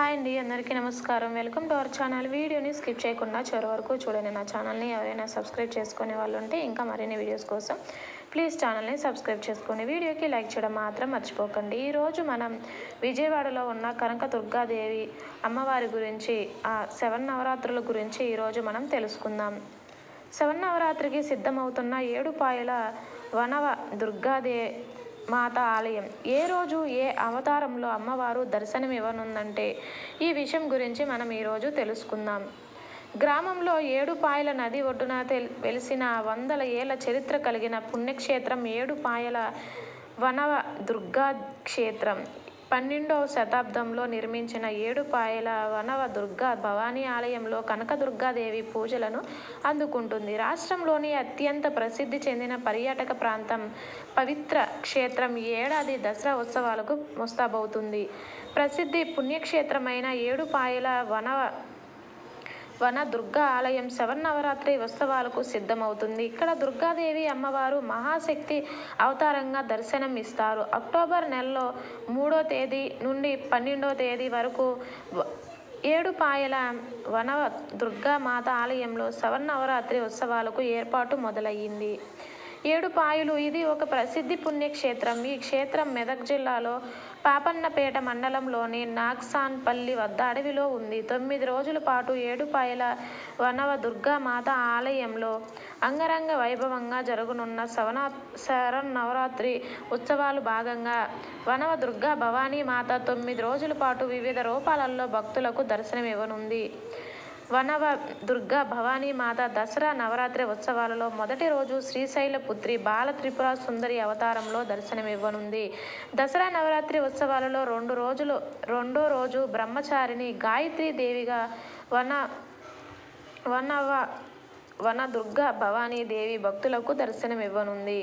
Hi అండి అందరికీ నమస్కారం. Welcome to our channel. వీడియోని స్కిప్ చేయకుండా చివరి వరకు చూడండి. నా ఛానల్ని ఎవరైనా సబ్స్క్రైబ్ చేసుకునే వాళ్ళు ఉంటే ఇంకా మరిన్ని వీడియోస్ కోసం ప్లీజ్ ఛానల్ని సబ్స్క్రైబ్ చేసుకోండి వీడియోకి లైక్ చేయడం మాత్రం మర్చిపోకండి. ఈరోజు మనం విజయవాడలో ఉన్న కనక దుర్గాదేవి అమ్మవారి గురించి ఆ సెవెన్ నవరాత్రుల గురించి ఈరోజు మనం తెలుసుకుందాం. శవన్ నవరాత్రికి సిద్ధమవుతున్న ఏడు పాయల వనవ దుర్గాదే మాత ఆలయం ఏ రోజు ఏ అవతారంలో అమ్మవారు దర్శనం ఇవ్వనుందంటే ఈ విషయం గురించి మనం ఈరోజు తెలుసుకుందాం. గ్రామంలో ఏడుపాయల నది ఒడ్డున తెల్ వెలిసిన వందల ఏళ్ళ చరిత్ర కలిగిన పుణ్యక్షేత్రం ఏడుపాయల వనవ దుర్గా క్షేత్రం పన్నెండవ శతాబ్దంలో నిర్మించిన ఏడుపాయల వనవ దుర్గా భవానీ ఆలయంలో కనకదుర్గాదేవి పూజలను అందుకుంటుంది. రాష్ట్రంలోని అత్యంత ప్రసిద్ధి చెందిన పర్యాటక ప్రాంతం పవిత్ర క్షేత్రం ఏడాది దసరా ఉత్సవాలకు ముస్తాబవుతుంది. ప్రసిద్ధి పుణ్యక్షేత్రమైన ఏడుపాయల వనవ వన దుర్గా ఆలయం శవన్నవరాత్రి ఉత్సవాలకు సిద్ధమవుతుంది. ఇక్కడ దుర్గాదేవి అమ్మవారు మహాశక్తి అవతారంగా దర్శనం ఇస్తారు. అక్టోబర్ నెలలో మూడో తేదీ నుండి పన్నెండో తేదీ వరకు ఏడుపాయల వన దుర్గా మాత ఆలయంలో శవన్నవరాత్రి ఉత్సవాలకు ఏర్పాటు మొదలయ్యింది. ఏడుపాయలు ఇది ఒక ప్రసిద్ధి పుణ్యక్షేత్రం. ఈ క్షేత్రం మెదక్ జిల్లాలో పాపన్నపేట మండలంలోని నాగ్సాన్పల్లి వద్ద అడవిలో ఉంది. తొమ్మిది రోజుల పాటు ఏడుపాయల వనవ దుర్గామాత ఆలయంలో అంగరంగ వైభవంగా జరగనున్న శవనా శరణ్ నవరాత్రి ఉత్సవాలు భాగంగా వనవ దుర్గా భవానీ మాత తొమ్మిది రోజుల పాటు వివిధ రూపాలలో భక్తులకు దర్శనమివ్వనుంది. వనవ దుర్గా భవానీ మాత దసరా నవరాత్రి ఉత్సవాలలో మొదటి రోజు శ్రీశైల పుత్రి బాల త్రిపుర సుందరి అవతారంలో దర్శనమివ్వనుంది. దసరా నవరాత్రి ఉత్సవాలలో రెండు రోజులు రెండో రోజు బ్రహ్మచారిని గాయత్రి దేవిగా వన వనవ వన దుర్గా భవానీదేవి భక్తులకు దర్శనమివ్వనుంది.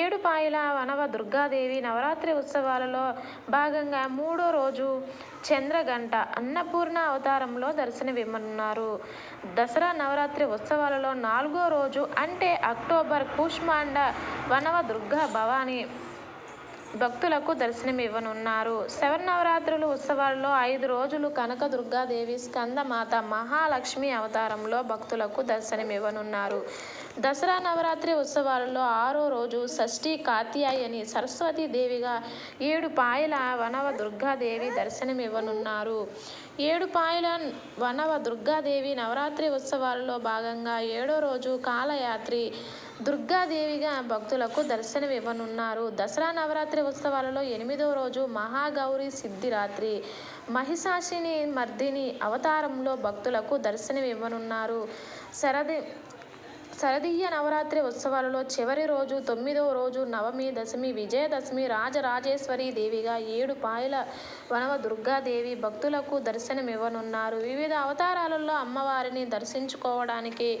ఏడుపాయల వనవ దుర్గాదేవి నవరాత్రి ఉత్సవాలలో భాగంగా మూడో రోజు చంద్రగంట అన్నపూర్ణ అవతారంలో దర్శనమివ్వనున్నారు. దసరా నవరాత్రి ఉత్సవాలలో నాలుగో రోజు అంటే అక్టోబర్ కూష్మాండ వనవ దుర్గా భవానీ భక్తులకు దర్శనమివ్వనున్నారు. శవన్నవరాత్రులు ఉత్సవాల్లో ఐదు రోజులు కనక దుర్గాదేవి స్కందమాత మహాలక్ష్మి అవతారంలో భక్తులకు దర్శనమివ్వనున్నారు. దసరా నవరాత్రి ఉత్సవాలలో ఆరో రోజు షష్ఠి కాత్యాయని దేవిగా ఏడు పాయల వనవ దుర్గాదేవి దర్శనమివ్వనున్నారు. ఏడు పాయల వనవ దుర్గాదేవి నవరాత్రి ఉత్సవాలలో భాగంగా ఏడో రోజు కాలయాత్రి దుర్గాదేవిగా భక్తులకు దర్శనమివ్వనున్నారు. దసరా నవరాత్రి ఉత్సవాలలో ఎనిమిదవ రోజు మహాగౌరి సిద్ధిరాత్రి మహిషాసిని మర్దిని అవతారంలో భక్తులకు దర్శనమివ్వనున్నారు. శరది శరదీయ నవరాత్రి ఉత్సవాలలో చివరి రోజు తొమ్మిదవ రోజు నవమి దశమి విజయదశమి రాజరాజేశ్వరి దేవిగా ఏడు పాయల వనవ దుర్గాదేవి భక్తులకు దర్శనమివ్వనున్నారు. వివిధ అవతారాలలో అమ్మవారిని దర్శించుకోవడానికి